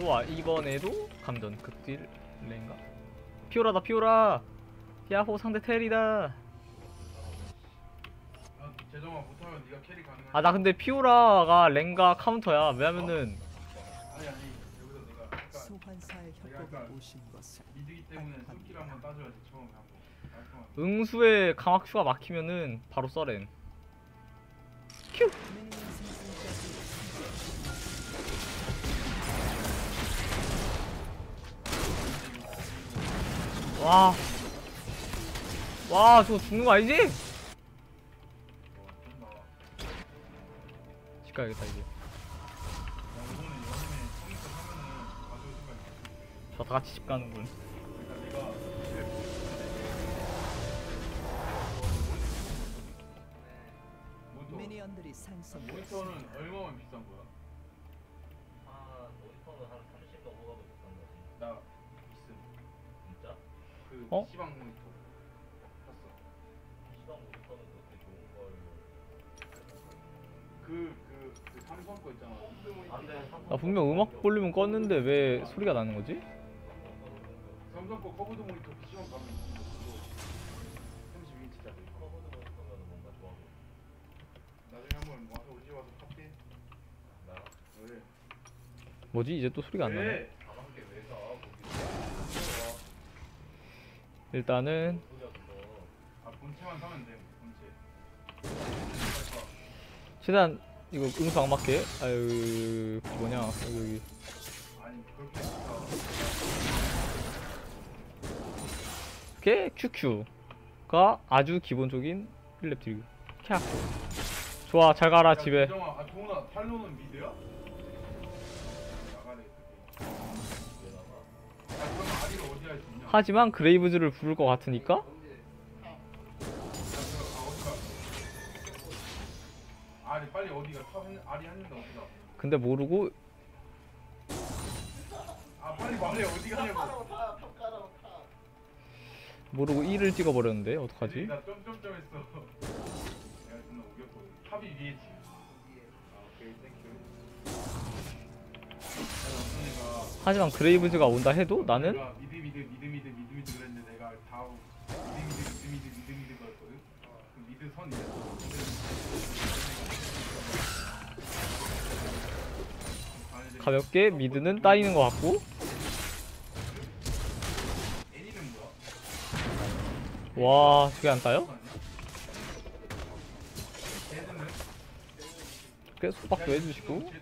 좋아. 이번에도 감전 극딜 랭가? 피오라다 피오라! 야호 상대 텔이다! 아, 재정아 못하면 네가 캐리 가능한. 아나 근데 피오라가 랭가 카운터야. 왜냐면은 아니 아니. 여기서 내가 소환사의 협곡에 오신 것을 미드기 때문에 숨길 한번 따줘야지 처음에. 깔끔하게. 응수의 강화큐가 막히면은 바로 써렌. 큐 와. 와, 저거 죽는 거 아니지? 집 가야겠다, 이제. 다 같이 집 가는군. 미니언들이 생성되었습니다. 모니터는 얼마만 비싼 거야? 아, 모니터는 한 30 넘어가도 비싼 거지. 나? 그 어? 모니터. 시방 모니터는 그렇게 좋은 걸. 그, 그, 그 삼성 거 있잖아. 나 분명 음악 볼륨은 껐는데 왜 소리가 나는 거지? 삼성 거 커브드 모니터 PC방 가면 있는 거 그거 32인치짜리. 커버드 모니터면 뭔가 좋아 보여. 나중에 한번 와서 집 와서 왜? 뭐지? 이제 또 소리가 안 나네. 일단은. 아. 최대한 이거 응수 안 맞게. 아유, 그 뭐냐. 여기, 이렇게 QQ가 아주 기본적인 필랩 딜. 캬. 좋아, 잘 가라, 집에. 아 동훈아 탈로는 미드야? 하지만 그레이브즈를 부를 것 같으니까? 근데 모르고 아. 모르고 1을 찍어버렸는데 어떡하지? 탑이 위에 지. 하지만 그레이브즈가 온다 해도 나는. 가볍게 미드는 따이는 것 같고? 와 저게 안 따요? 걔는 꽤 속박도 해주시고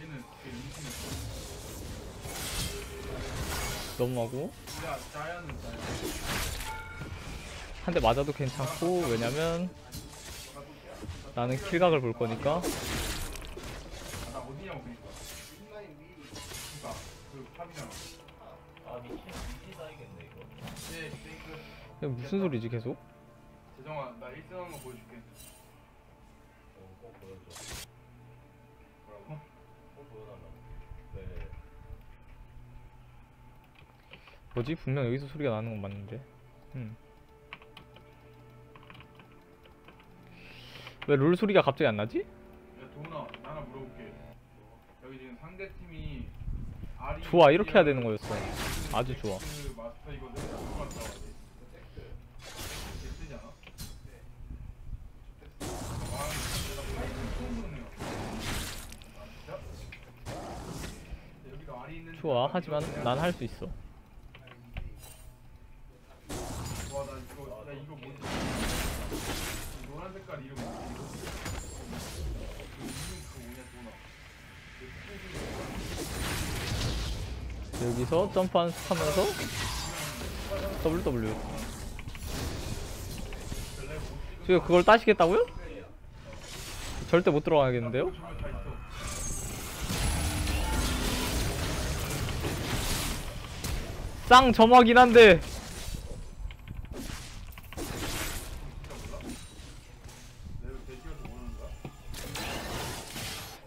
얘는 걔 인생이 넘어가고 야 자야는 자야. 한 대 맞아도 괜찮고 왜냐면 나는 킬각을 볼 거니까 아, 나 어디냐고 그니까. 그니까 그. 아, 미친 미친 사이겠네 이거. 예. 이게 무슨 소리지 계속? 재정아, 나 1등 한 거 보여줄게. 어, 꼭 보여줘. 뭐지? 분명 여기서 소리가 나는 건 맞는데 음. 왜롤 소리가 갑자기 안 나지? 야, 도훈아, 나 하나 물어볼게. 여기 지금 상대 팀이 아리 좋아 이렇게 해야 되는 거였어 아주 좋아 그 마스터. 누구랑 싸워야 돼? 쓰지 않아? 와, 내가 처음 보는 애야. 아, 진짜? 근데 여기가 아리 있는 좋아 하지만 난 할 수 있어. 여기서 점프 한스 하면서 WW 지금 그걸 따시겠다고요? 절대 못 들어가겠는데요? 쌍 점화긴 한데?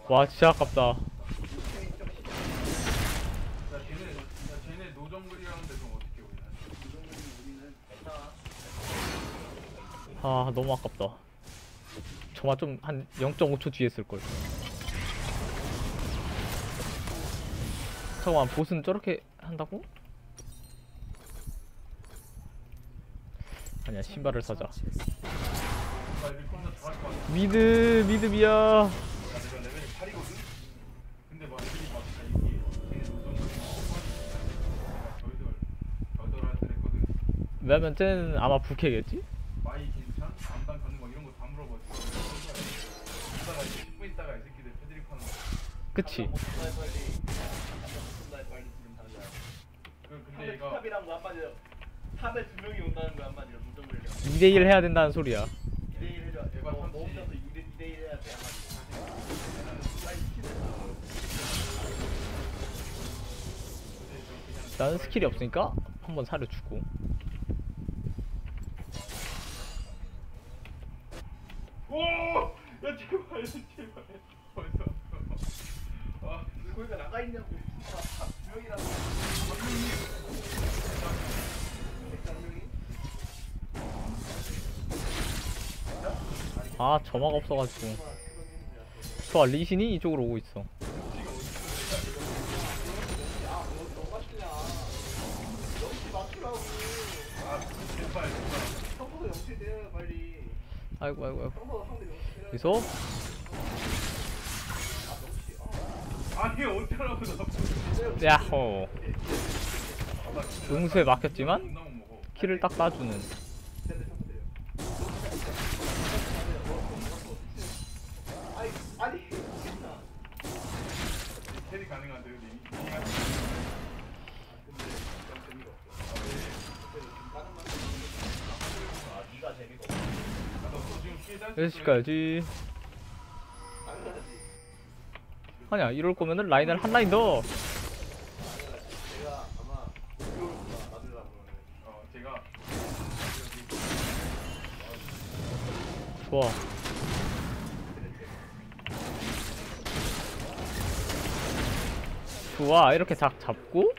와 진짜 아깝다? 아 너무 아깝다 저만 좀한 0.5초 뒤에 쓸걸 잠깐만 보스는 저렇게 한다고? 아니야 신발을 사자. 미드 미드 비야 야, 내가 레벨이 8이거든? 근데 막 애들이 막다 이게 걔네 노점을 저희들 저희들 할때 했거든. 왜냐면 쟤는 아마 부캐겠지? 마이 괜찮? 암단 가는 거 이런 거다 물어보지. 이따가 이제 10분 있다가 이 새끼들 패드립 하는 거. 그치 날 빨리. 날 빨리 지금 당장. 그 근데 근데 얘가 탑에 두 명이 온다는 거 한마디로 무점 걸려. 2대1 해야 된다는 소리야 2대1 해줘. 얘가 너. 혼자서 2대, 2대1 해야 돼 나는 스킬이 없으니까 한번 사려주고 점화가 없어가지고 좋아 리신이 이쪽으로 오고 있어. 아이고 아이고 아이고. 여기서. 야호 응수에 막혔지만. 키를 딱 따주는 아니 아니. 캐리 가능한데 근데 이- 이아 네가 재미가 없어. 아, 너 지금 피해 잘 여기서 가야지 아니야 이럴 거면은 라인을 한 라인 더 내가 아마 좋아 좋아 이렇게 작 잡고.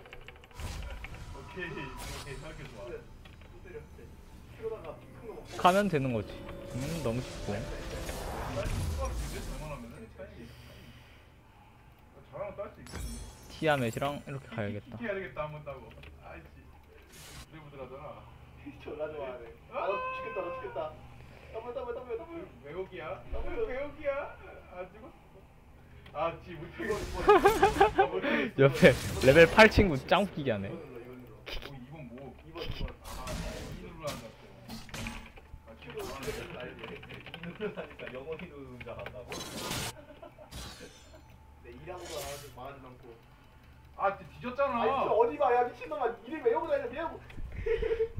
가면 되는 거지 음 너무 쉽고. 티아멧이랑 이렇게 가야겠다 한번 따고. 아이씨. 부들부들하잖아. 졸라 좋아하네. 아, 나 죽겠다, 나 죽겠다. 더블, 더블, 더블, 더블. 외국이야? 더블 외국이야? 안 죽었어? 아, 지 못하겠어. 옆에 레벨 8 친구 짱 웃기게 하네 아. 아. 아 뒤졌잖아. 아니, 진짜 어디 봐, 야, 미친놈아. 이름 외우고 다녀, 외우고.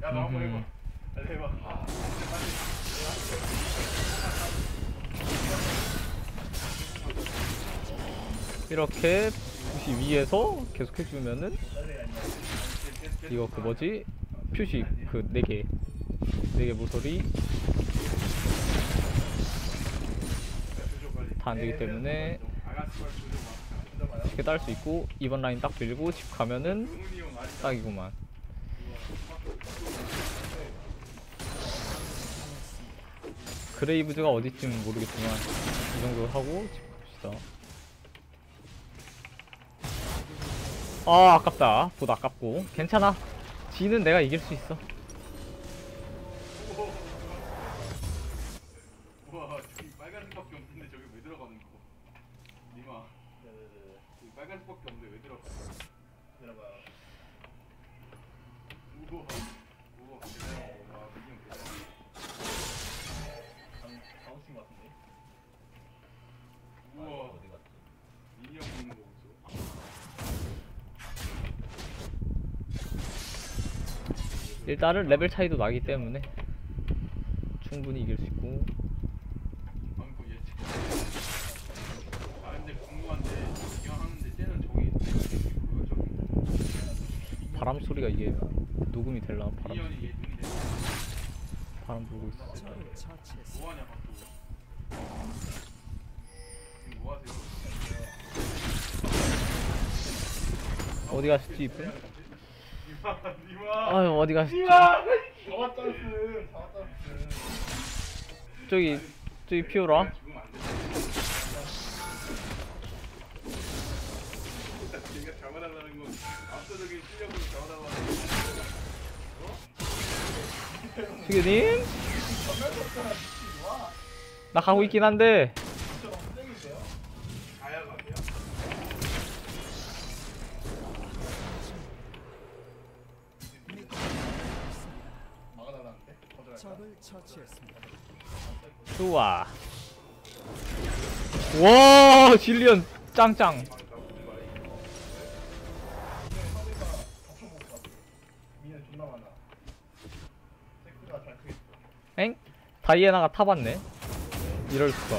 야너 한번. 해봐. 해봐. 이렇게 붓이 위에서 계속 해주면은 이거 그 뭐지? 표시 그 4개. 4개 모서리. 다 안 되기 때문에 쉽게 딸 수 있고 이번 라인 딱 빌고 집 가면은 딱이구만. 그레이브즈가 어디쯤 모르겠지만 이 정도 하고 집 갑시다 아 아깝다. 보드 아깝고. 괜찮아. 지는 내가 이길 수 있어 일단은 레벨 차이도 나기 때문에 충분히 이길 수 있고 바람 소리가 이게 녹음이 될라 바람. 바람 불고 있어? 어디 가셨지 이분? 아유 어디 가셨지. 저기 저기 피오라 건 수교님? 나 가고 있긴 한데 좋아. 와, 질리언 짱짱. 엥? 다이애나가 타봤네. 이럴 수가.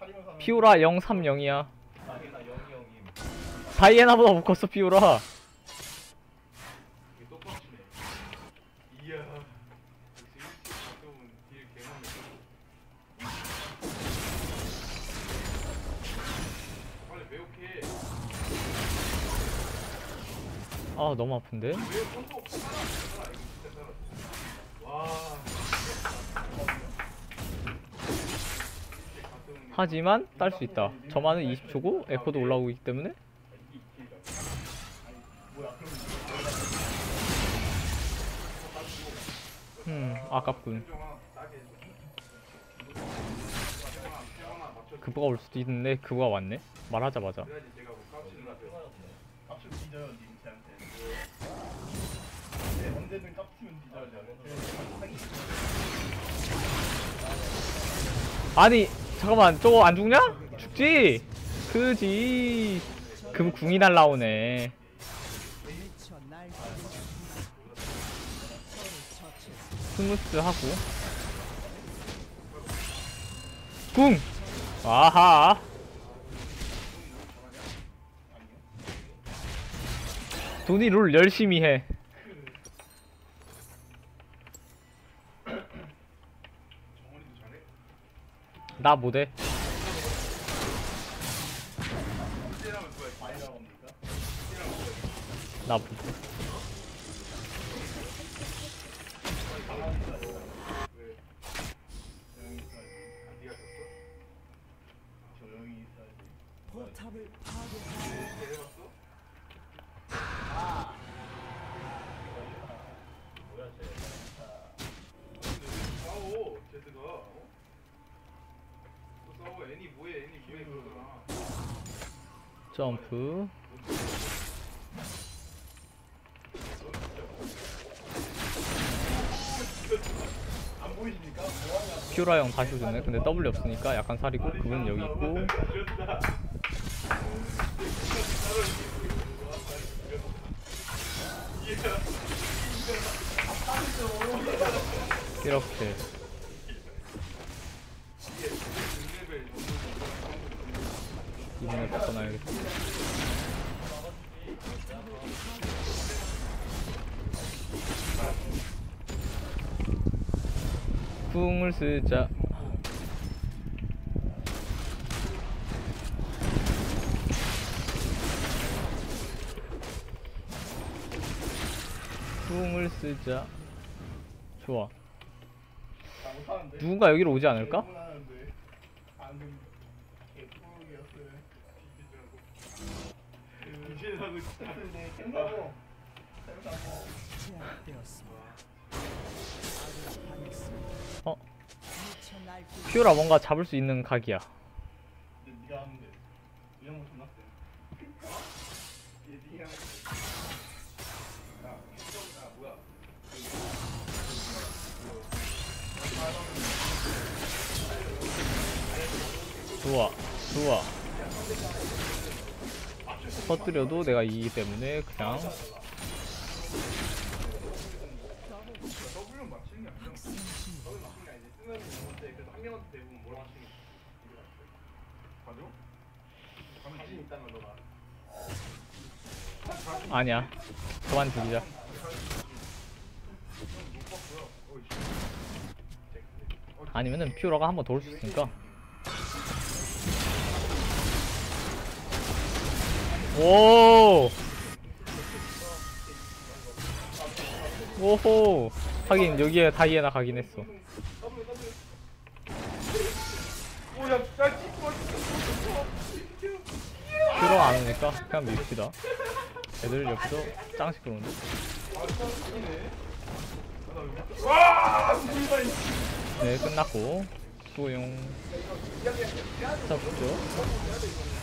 살이면서 하면 피오라 030이야. 다이애나보다 못 컸어 피오라. 아 너무 아픈데. 하지만 딸 수 있다. 저만은 20초고 에코도 올라오고 있기 때문에. 음 아깝군. 그거가 올 수도 있는데 그거가 왔네. 말하자마자. 아니 잠깐만 저거 안 죽냐? 죽지. 그지. 금 궁이 날라오네. 처치했습니다. 스무스 하고. 궁. 아하. 돈이 룰 열심히 해. 나 못해. 나 못해. 왜? 조용히 있어야지. 아 니가 졌어? 조용히 있어야지. 포탑을 파괴하여 이제 해봤어? 근데 왜 싸워 제드가 어? 또 싸워 애니 뭐해 애니 뭐해 그러더라 점프. 피오라 형 다시 오셨네. 근데 W 없으니까 약간 살이고 그분은 여기 있고. 이렇게. 궁을 쓰자. 궁을 쓰자. 좋아. 누군가 여기로 오지 않을까? 어? 피오라 뭔가 잡을 수 있는 각이야. 좋아, 좋아. 터뜨려도 내가 이기기 때문에 그냥 W는 맞히는 게 아니라 W 맞히는 게 아니지 쓰면 좋은데 그래도 한 명한테 대부분 이게 맞죠? 맞아? 자신 있다면 너가 아니야. 그만 죽이자. 아니면은 피오라가 한번더올수 있으니까. 오! 오호! 하긴 여기에 다이애나 가긴 했어. W W 나 찢고 찢고 퓨러 안 오니까 그냥 밉시다. 애들 옆에서 짱 시끄러운데? 네 끝났고. 수용. 잡죠